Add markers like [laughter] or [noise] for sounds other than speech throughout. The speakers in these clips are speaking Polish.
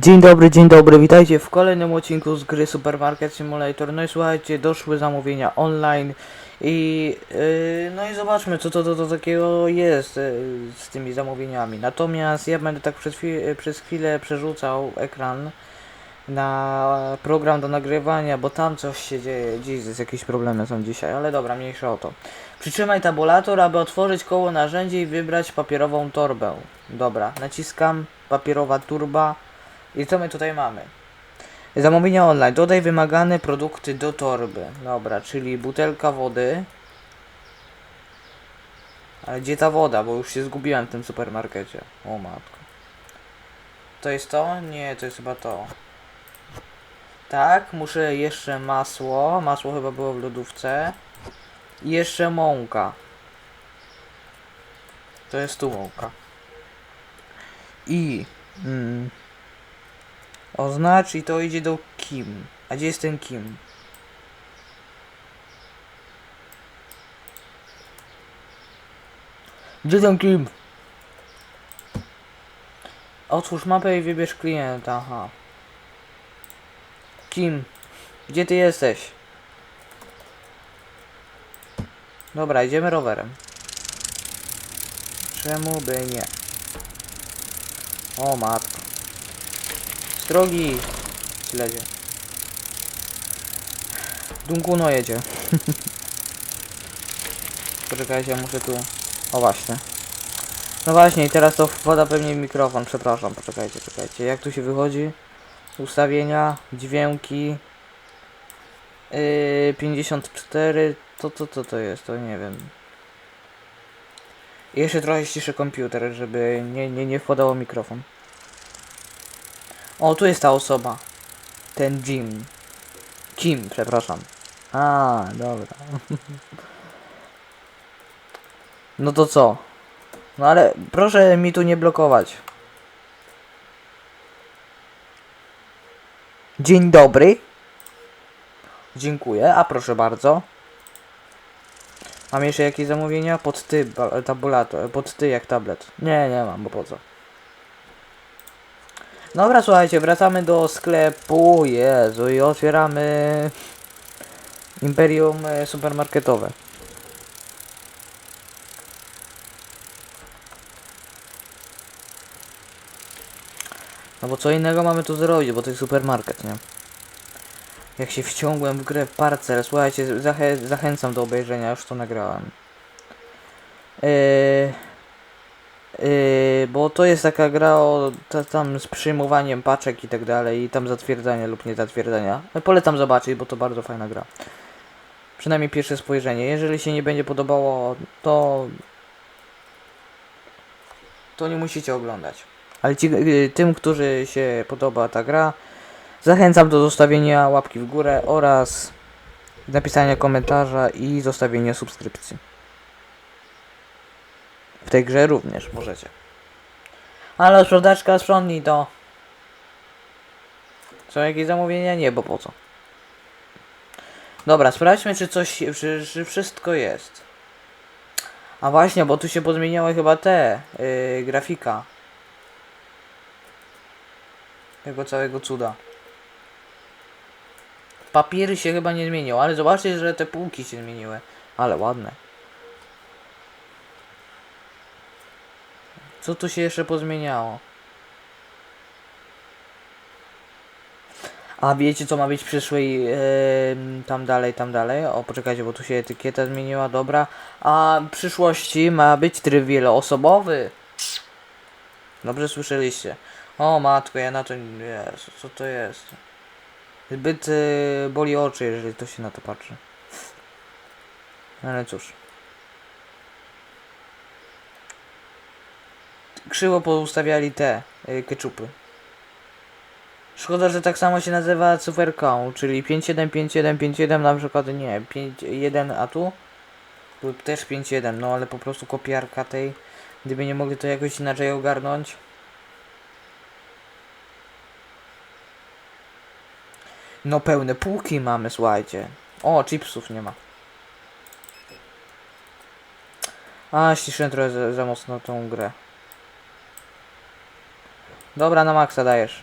Dzień dobry, dzień dobry, witajcie w kolejnym odcinku z gry Supermarket Simulator. No i słuchajcie, doszły zamówienia online i yy, no i zobaczmy co to, to, to takiego jest yy, z tymi zamówieniami. Natomiast ja będę tak przez, chwi- przez chwilę przerzucał ekran na program do nagrywania, bo tam coś się dzieje, jest jakieś problemy są dzisiaj, ale dobra, mniejsza o to. Przytrzymaj tabulator, aby otworzyć koło narzędzi i wybrać papierową torbę. Dobra, naciskam papierowa turba. I co my tutaj mamy? Zamówienia online. Dodaj wymagane produkty do torby. Dobra, czyli butelka wody. Ale gdzie ta woda? Bo już się zgubiłem w tym supermarkecie. O matko. To jest to? Nie, to jest chyba to. Tak, muszę jeszcze masło. Masło chyba było w lodówce. I jeszcze mąka. To jest tu mąka. I... Mm, Oznacz i to idzie do Kim. A gdzie jest ten Kim? Gdzie ten Kim? Otwórz mapę i wybierz klienta. Aha. Kim? Gdzie ty jesteś? Dobra, idziemy rowerem. Czemu by nie? O matko. Drogi! Śledzie. Dunkuno jedzie. [laughs] Poczekajcie, muszę tu... O właśnie. No właśnie, i teraz to wpada pewnie mikrofon, przepraszam, poczekajcie, czekajcie. Jak tu się wychodzi? Ustawienia, dźwięki... Yy, 54, to to to to jest, to nie wiem. I jeszcze trochę ściszę komputer, żeby nie, nie, nie wpadało mikrofon. O, tu jest ta osoba. Ten Jim. Kim, przepraszam. A, dobra. [laughs] No to co? No ale proszę mi tu nie blokować. Dzień dobry. Dziękuję, a proszę bardzo. Mam jeszcze jakieś zamówienia? Pod ty, ba- tabulator, pod ty jak tablet. Nie, nie mam, bo po co? Dobra, słuchajcie, wracamy do sklepu. Jezu, i otwieramy Imperium e, supermarketowe. No bo co innego mamy tu zrobić, bo to jest supermarket, nie? Jak się wciągłem w grę parcel, słuchajcie, zachę zachęcam do obejrzenia, już to nagrałem. Yy, Yy, bo to jest taka gra o ta, tam z przyjmowaniem paczek i tak dalej i tam zatwierdzania lub nie zatwierdzania. No, polecam zobaczyć, bo to bardzo fajna gra. Przynajmniej pierwsze spojrzenie. Jeżeli się nie będzie podobało, to to nie musicie oglądać. Ale ci, yy, tym, którzy się podoba ta gra, zachęcam do zostawienia łapki w górę oraz napisania komentarza i zostawienia subskrypcji. W tej grze również możecie. Ale sprzedaczka sprzątnij to. Są jakieś zamówienia? Nie, bo po co? Dobra, sprawdźmy czy coś, czy, czy wszystko jest. A właśnie, bo tu się pozmieniały chyba te, yy, grafika. Tego całego cuda. Papiery się chyba nie zmieniły, ale zobaczcie, że te półki się zmieniły. Ale ładne. Co tu się jeszcze pozmieniało? A wiecie co ma być w przyszłej em, tam dalej, tam dalej? O poczekajcie, bo tu się etykieta zmieniła, dobra. A w przyszłości ma być tryb wieloosobowy. Dobrze słyszeliście. O matko, ja na to Jezu, co to jest? Zbyt y, boli oczy, jeżeli to się na to patrzy. Ale cóż. Krzywo poustawiali te y, keczupy. Szkoda, że tak samo się nazywa cyferką, czyli 575757 na przykład nie, 51 a tu lub też 51, no ale po prostu kopiarka tej, gdyby nie mogli to jakoś inaczej ogarnąć. No pełne półki mamy, słuchajcie. O, chipsów nie ma. A, ściszyłem trochę za, za mocno tą grę. Dobra, na maksa dajesz.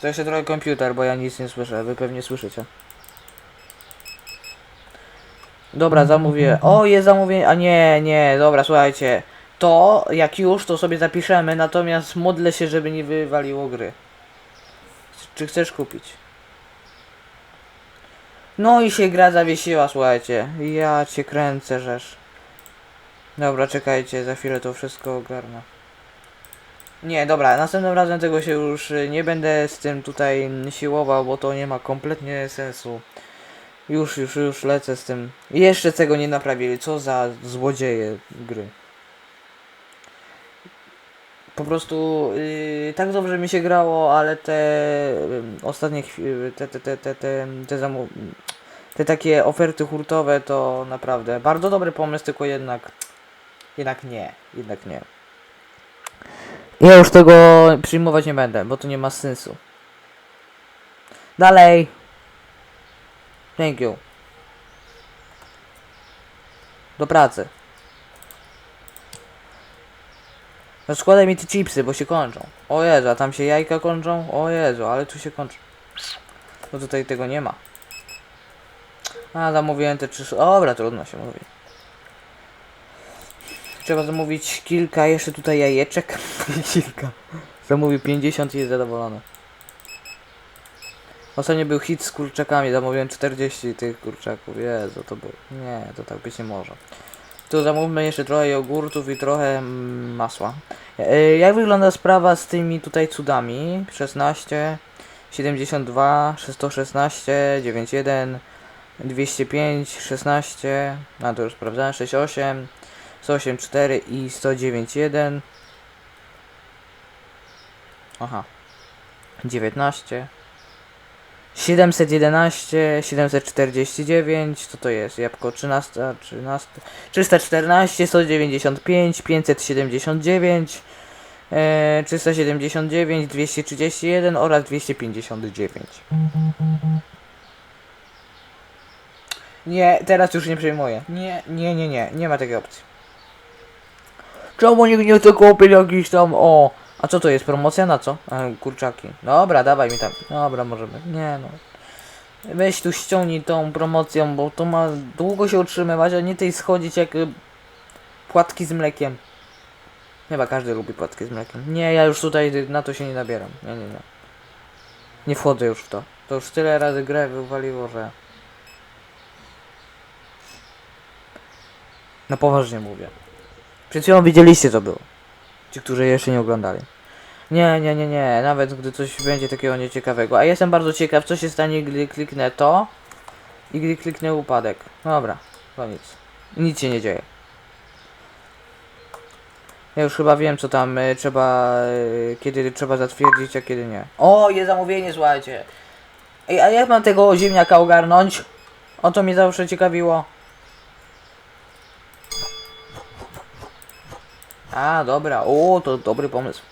To jeszcze trochę komputer, bo ja nic nie słyszę. Wy pewnie słyszycie. Dobra, zamówię. O, jest zamówienie. A nie, nie, dobra, słuchajcie. To, jak już, to sobie zapiszemy, natomiast modlę się, żeby nie wywaliło gry. Czy chcesz kupić? No i się gra zawiesiła, słuchajcie. Ja cię kręcę, rzesz. Dobra, czekajcie, za chwilę to wszystko ogarnę. Nie, dobra, następnym razem tego się już nie będę z tym tutaj siłował, bo to nie ma kompletnie sensu. Już, już, już lecę z tym. Jeszcze tego nie naprawili, co za złodzieje gry. Po prostu yy, tak dobrze mi się grało, ale te yy, ostatnie chwile, te, te, te, te, te, te, te takie oferty hurtowe to naprawdę bardzo dobry pomysł, tylko jednak, jednak nie, jednak nie. Ja już tego przyjmować nie będę, bo to nie ma sensu. Dalej. Thank you. Do pracy. Składaj mi te chipsy, bo się kończą. O Jezu, a tam się jajka kończą? O Jezu, ale tu się kończą. No tutaj tego nie ma. A, zamówiłem te trzy... Dobra, trudno się mówi. Trzeba zamówić kilka jeszcze tutaj jajeczek. [laughs] kilka. Zamówił 50 i jest zadowolony. Ostatnio był hit z kurczakami, zamówiłem 40 tych kurczaków. Jezu, to był. Nie, to tak być nie może. Tu zamówmy jeszcze trochę jogurtów i trochę masła. E, Jak wygląda sprawa z tymi tutaj cudami? 16, 72, 116, 91, 205, 16, no to już sprawdzałem, 68, 184 i 191. Aha. 19. 711, 749, co to jest? Jabłko 13, 13, 314, 195, 579, e, 379, 231 oraz 259. Nie, teraz już nie przejmuję. Nie, nie, nie, nie, nie ma takiej opcji. Czemu nikt nie chce kupić jakiś tam, o... A co to jest, promocja na co? A, kurczaki. Dobra, dawaj mi tam. Dobra, możemy. Nie no. Weź tu ściągnij tą promocją, bo to ma długo się utrzymywać, a nie tej schodzić jak y, płatki z mlekiem. Chyba każdy lubi płatki z mlekiem. Nie, ja już tutaj na to się nie nabieram. Nie, nie, nie. Nie wchodzę już w to. To już tyle razy grę wywaliło, że... No poważnie mówię. Przed chwilą widzieliście co było. Ci, którzy jeszcze nie oglądali. Nie, nie, nie, nie. Nawet gdy coś będzie takiego nieciekawego. A jestem bardzo ciekaw, co się stanie, gdy kliknę to i gdy kliknę upadek. Dobra, to nic. Nic się nie dzieje. Ja już chyba wiem, co tam y, trzeba, y, kiedy trzeba zatwierdzić, a kiedy nie. O, jest zamówienie, słuchajcie. Ej, a jak mam tego ziemniaka ogarnąć? O to mnie zawsze ciekawiło. A, dobra, o, to dobry pomysł.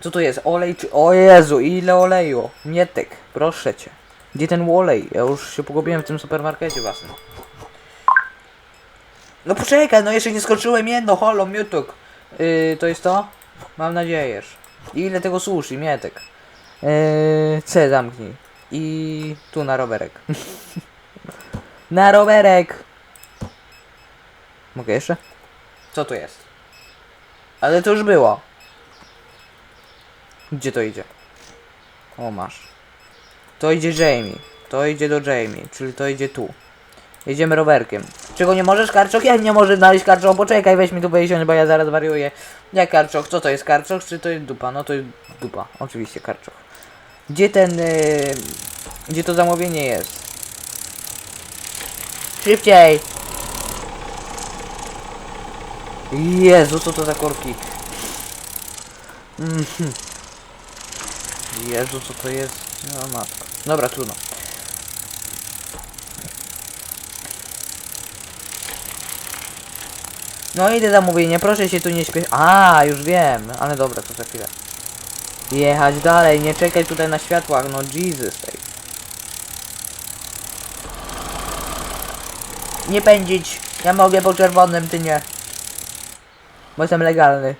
Co to jest? Olej czy... O Jezu, ile oleju? Mietek, proszę cię. Gdzie ten olej? Ja już się pogubiłem w tym supermarkecie własnym. No poczekaj, no jeszcze nie skończyłem jedno, holo, miotek. Yy, to jest to? Mam nadzieję. Ile tego sushi, mietek. Yy, C zamknij. I tu na rowerek. [laughs] na rowerek! Mogę jeszcze? Co to jest? Ale to już było. Gdzie to idzie? O, masz. To idzie Jamie. To idzie do Jamie, czyli to idzie tu. Jedziemy rowerkiem. Czego nie możesz, Karczok? Ja nie możesz znaleźć Karczok. Poczekaj, weź mi tu wejść, bo ja zaraz wariuję. Jak Karczok? Co to jest Karczok? Czy to jest dupa? No to jest dupa. Oczywiście Karczok. Gdzie ten... Yy, gdzie to zamówienie jest? Szybciej! Jezu, co to za korki? Mhm. Jezu, co to jest? No matko. Dobra, trudno. No idę zamówienie, proszę się tu nie śpiesz. A, już wiem, ale dobra, to za chwilę. Jechać dalej, nie czekaj tutaj na światłach, no Jesus. Ej. Nie pędzić, ja mogę po czerwonym, ty nie. Bo jestem legalny.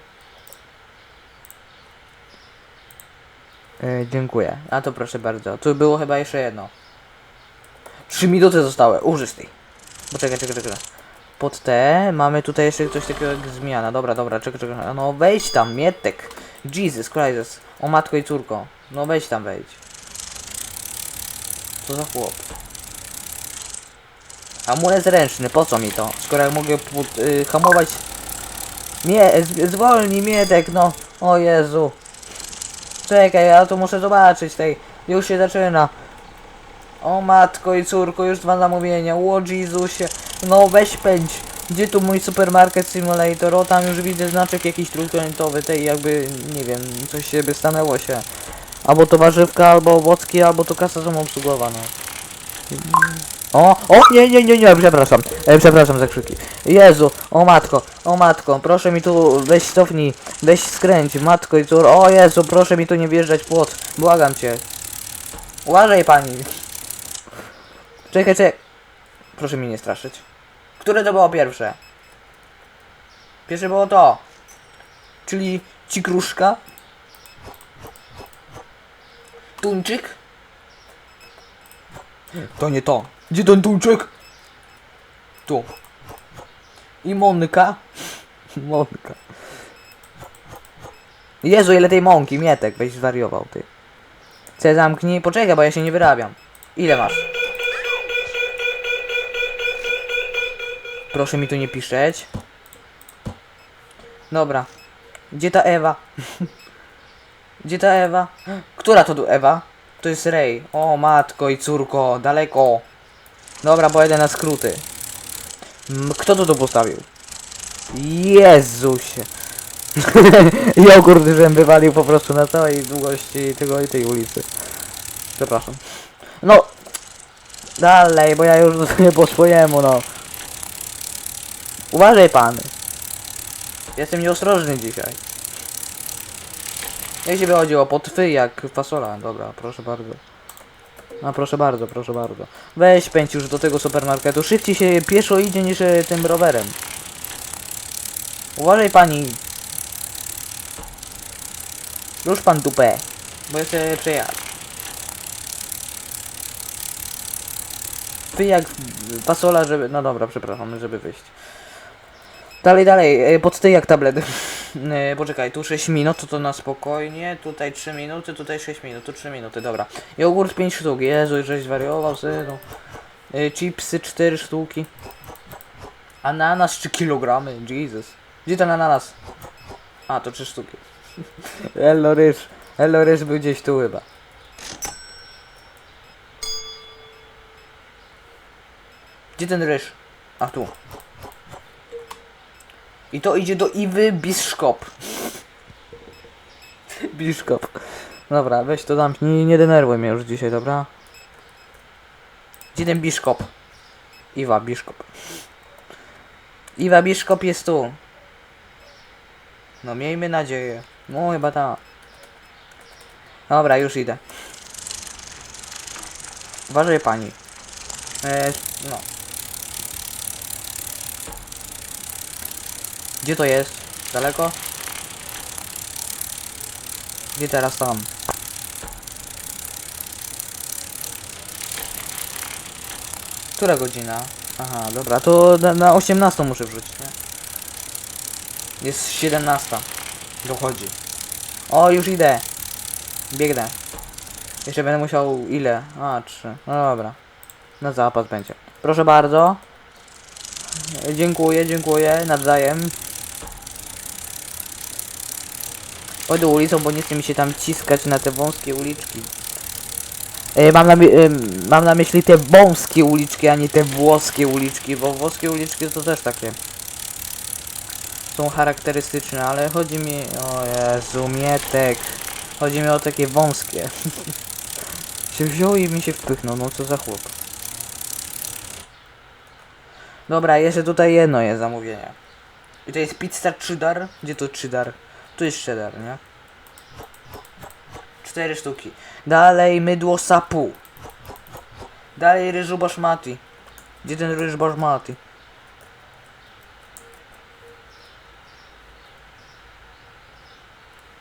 E, dziękuję. A to proszę bardzo. Tu było chyba jeszcze jedno. Trzy minuty zostały. Użyj tej. Poczekaj, czekaj, czekaj. Pod te mamy tutaj jeszcze coś takiego jak zmiana. Dobra, dobra, czekaj, czekaj. No wejdź tam, Mietek. Jesus Christ. O matko i córko. No wejdź tam, wejdź. Co za chłop? Amulet ręczny, po co mi to? Skoro ja mogę pod, y, hamować... Nie, zwolnij Mietek, no. O Jezu. Czekaj, ja to muszę zobaczyć tej. Już się zaczyna. O matko i córko, już dwa zamówienia. O Jezusie. No weź pędź. Gdzie tu mój supermarket simulator? O tam już widzę znaczek jakiś trójkątowy, tej jakby, nie wiem, coś się by stanęło się. Albo to warzywka, albo owocki, albo to kasa samoobsługowa, no. O, o, nie, nie, nie, nie, przepraszam, e, przepraszam za krzyki. Jezu, o matko, o matko, proszę mi tu, weź cofnij, weź skręć, matko i cór, o Jezu, proszę mi tu nie wjeżdżać płot, błagam cię. Uważaj pani. Czekaj, czekaj. Proszę mnie nie straszyć. Które to było pierwsze? Pierwsze było to. Czyli cikruszka. Tuńczyk. To nie to. Gdzie ten tuńczyk? Tu. I Monka. Monka. Jezu, ile tej mąki, Mietek, weź zwariował ty. C zamknij, poczekaj, bo ja się nie wyrabiam. Ile masz? Proszę mi tu nie piszeć. Dobra. Gdzie ta Ewa? [laughs] Gdzie ta Ewa? Która to tu Ewa? To jest Rej. O matko i córko, daleko. Dobra, pojedę na skróty. Kto to tu postawił? Jezusie. [laughs] Jogurt, żem wywalił po prostu na całej długości tego i tej ulicy. Przepraszam. No. Dalej, bo ja już dostaję [laughs] po swojemu, no. Uważaj pan. Jestem nieostrożny dzisiaj. Jak się wychodziło? Potwy jak fasola. Dobra, proszę bardzo. No proszę bardzo, proszę bardzo. Weź pędź już do tego supermarketu. Szybciej się pieszo idzie niż e, tym rowerem. Uważaj pani. Rusz pan dupę. Bo chcę przejechać. Ty jak fasola, żeby... No dobra, przepraszam, żeby wyjść. Dalej, dalej, e, pod ty jak tablet. E, Poczekaj, tu 6 minut, to to na spokojnie, tutaj 3 minuty, tutaj 6 minut, tu 3 minuty, dobra. Jogurt 5 sztuk, Jezu, żeś zwariował, synu. E, Chipsy 4 sztuki. Ananas 3 kilogramy, Jesus. Gdzie ten ananas? A, to 3 sztuki. [laughs] Ello ryż, Ello ryż był gdzieś tu chyba. Gdzie ten ryż? A tu. I to idzie do Iwy Biszkop. Biszkop. Dobra, weź to zamknij, nie denerwuj mnie już dzisiaj, dobra? Gdzie ten Biszkop? Iwa Biszkop. Iwa Biszkop jest tu. No miejmy nadzieję. No chyba ta. Dobra, już idę. Uważaj pani. E, no. Gdzie to jest? Daleko? Gdzie teraz tam? Która godzina? Aha, dobra, to na, na 18 muszę wrzucić, nie? Jest 17. Dochodzi. O, już idę. Biegnę. Jeszcze będę musiał ile? A, 3. No dobra. Na zapas będzie. Proszę bardzo. Dziękuję, dziękuję, nawzajem. Pójdę ulicą, bo nie chce mi się tam ciskać na te wąskie uliczki. E, mam, na, e, mam na myśli te wąskie uliczki, a nie te włoskie uliczki, bo włoskie uliczki to też takie są charakterystyczne, ale chodzi mi... O Jezu, Mietek. Chodzi mi o takie wąskie. [laughs] się wziął i mi się wpychnął, no co za chłop. Dobra, jeszcze tutaj jedno jest zamówienie. I to jest pizza cheddar. Gdzie to cheddar? Tu jest cheddar, nie? Cztery sztuki. Dalej mydło sapu. Dalej ryżu basmati. Gdzie ten ryż basmati?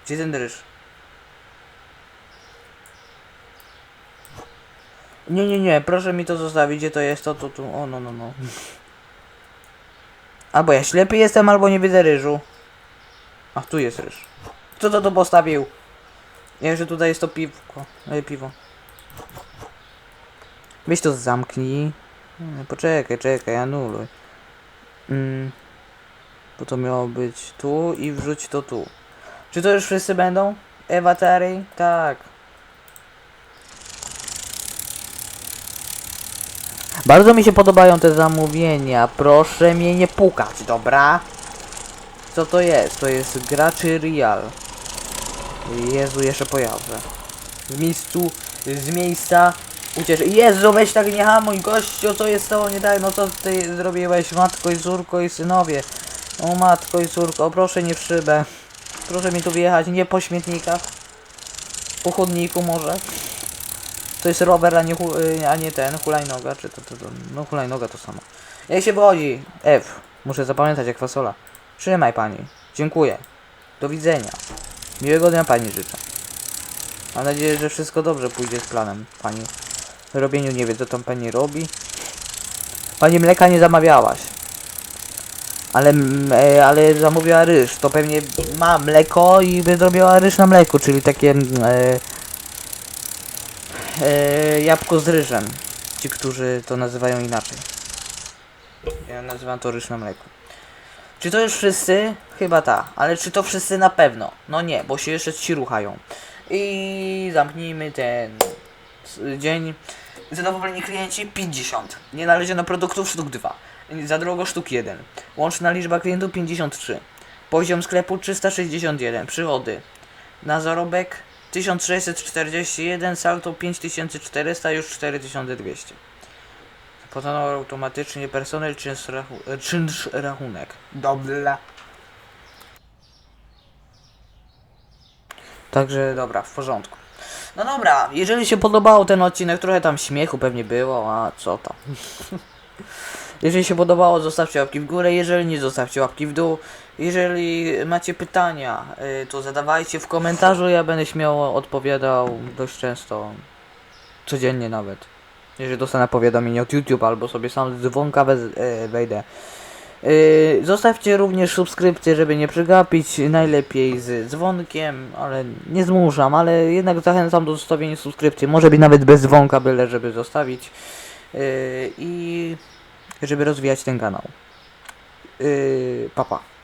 Gdzie ten ryż? Nie, nie, nie, proszę mi to zostawić, gdzie to jest, to, to, tu, o, no, no, no. [laughs] Albo ja ślepy jestem, albo nie widzę ryżu. Ach, tu jest ryż. Kto to tu postawił? Nie, że tutaj jest to piwko, e, piwo. Weź to zamknij. Poczekaj, czekaj, anuluj. Mm. Bo to miało być tu i wrzuć to tu. Czy to już wszyscy będą? Ewatary? Tak. Bardzo mi się podobają te zamówienia. Proszę mnie nie pukać, dobra? Co to jest? To jest graczy Real. Jezu, jeszcze pojadę. W miejscu, z miejsca ucieszy. Jezu, weź tak nie hamuj, gościu, co jest to nie tak? No co ty zrobiłeś, matko i córko i synowie? O matko i córko, proszę nie w szybę. Proszę mi tu wjechać, nie po śmietnikach. Po chodniku może. To jest rower, a nie, y, a nie ten, hulajnoga, czy to, to, to, no hulajnoga to samo. Jak się wychodzi? F. Muszę zapamiętać jak fasola. Trzymaj pani. Dziękuję. Do widzenia. Miłego dnia pani życzę. Mam nadzieję, że wszystko dobrze pójdzie z planem pani. W robieniu nie wie co tam pani robi. Pani mleka nie zamawiałaś. Ale, e, ale zamówiła ryż. To pewnie ma mleko i by zrobiła ryż na mleku, czyli takie e, e, jabłko z ryżem. Ci, którzy to nazywają inaczej. Ja nazywam to ryż na mleku. Czy to już wszyscy? Chyba ta. Ale czy to wszyscy na pewno? No nie, bo się jeszcze ci ruchają. I zamknijmy ten dzień. Zadowoleni klienci 50. Nie naleziono produktów sztuk 2. Za drogo sztuk 1. Łączna liczba klientów 53. Poziom sklepu 361. Przychody. Na zarobek 1641, salto 5400, już 4200. Podano automatycznie personel czynsz, rachu e, czynsz rachunek. Dobra. Także dobra, w porządku. No dobra, jeżeli się podobał ten odcinek, trochę tam śmiechu pewnie było, a co tam. [laughs] Jeżeli się podobało, zostawcie łapki w górę, jeżeli nie, zostawcie łapki w dół. Jeżeli macie pytania, y, to zadawajcie w komentarzu, ja będę śmiało odpowiadał dość często, codziennie nawet. Jeżeli dostanę powiadomienie od YouTube albo sobie sam z dzwonka e, wejdę. Yy, zostawcie również subskrypcję, żeby nie przegapić, najlepiej z dzwonkiem, ale nie zmuszam, ale jednak zachęcam do zostawienia subskrypcji, może być nawet bez dzwonka, byle żeby zostawić yy, i żeby rozwijać ten kanał. Papa. Pa.